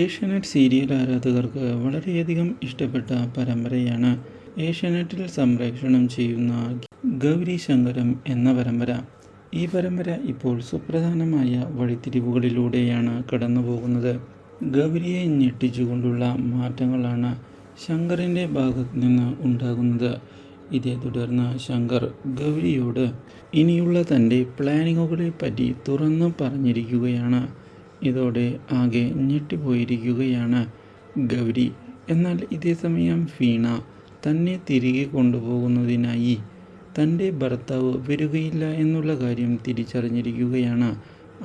Asianet serial ആരാധകർക്ക് വളരെയധികം ഇഷ്ടപ്പെട്ട പരമ്പരയാണ് ഏഷ്യാനെറ്റിൽ സംപ്രേഷണം ചെയ്യുന്ന ഗൗരി ശങ്കരം എന്ന പരമ്പര. ഈ പരമ്പര ഇപ്പോൾ സുപ്രധാനമായ വഴിത്തിരിവുകളിലൂടെയാണ് കടന്നുപോകുന്നത്. ഗൗരിയെ ഞെട്ടിച്ചുകൊണ്ടുള്ള മാറ്റങ്ങളാണ് ശങ്കറിന്റെ ഭാഗത്ത് നിന്ന് ഉണ്ടാകുന്നത്. ഇതേ തുടർന്ന് ശങ്കർ ഗൗരിയോട് ഇനിയുള്ള തന്റെ പ്ലാനിങ്ങുകളെ പറ്റി തുറന്നു പറഞ്ഞിരിക്കുകയാണ്. ഇതോടെ ആകെ ഞെട്ടിപ്പോയിരിക്കുകയാണ് ഗൗരി. എന്നാൽ ഇതേസമയം വീണ തന്നെ തിരികെ കൊണ്ടുപോകുന്നതിനായി തന്റെ ഭർത്താവ് വരികയില്ല എന്നുള്ള കാര്യം തിരിച്ചറിഞ്ഞിരിക്കുകയാണ്.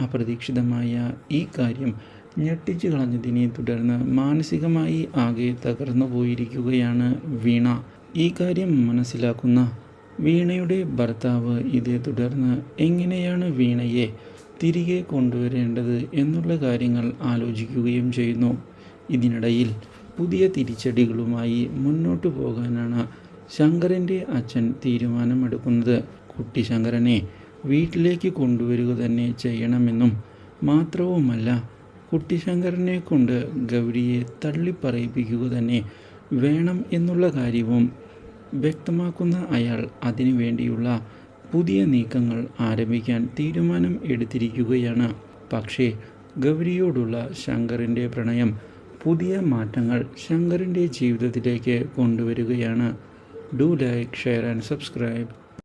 അപ്രതീക്ഷിതമായ ഈ കാര്യം ഞെട്ടിച്ചു കളഞ്ഞതിനെ തുടർന്ന് മാനസികമായി ആകെ തകർന്നു പോയിരിക്കുകയാണ് വീണ. ഈ കാര്യം മനസ്സിലാക്കുന്ന വീണയുടെ ഭർത്താവ് ഇതേ തുടർന്ന് എങ്ങനെയാണ് വീണയെ തിരികെ കൊണ്ടുവരേണ്ടത് എന്നുള്ള കാര്യങ്ങൾ ആലോചിക്കുകയും ചെയ്യുന്നു. ഇതിനിടയിൽ പുതിയ തിരിച്ചടികളുമായി മുന്നോട്ടു പോകാനാണ് ശങ്കരന്റെ അച്ഛൻ തീരുമാനമെടുക്കുന്നത്. കുട്ടി ശങ്കരനെ വീട്ടിലേക്ക് കൊണ്ടുവരിക തന്നെ ചെയ്യണമെന്നും മാത്രവുമല്ല കുട്ടിശങ്കരനെ കൊണ്ട് ഗൗരിയെ തള്ളിപ്പറയിപ്പിക്കുക തന്നെ വേണം എന്നുള്ള കാര്യവും വ്യക്തമാക്കുന്ന അയാൾ അതിനു വേണ്ടിയുള്ള പുതിയ നീക്കങ്ങൾ ആരംഭിക്കാൻ തീരുമാനം എടുത്തിരിക്കുകയാണ്. പക്ഷേ ഗൗരിയോടുള്ള ശങ്കറിന്റെ പ്രണയം പുതിയ മാറ്റങ്ങൾ ശങ്കറിന്റെ ജീവിതത്തിലേക്ക് കൊണ്ടുവരികയാണ്. Do like share and subscribe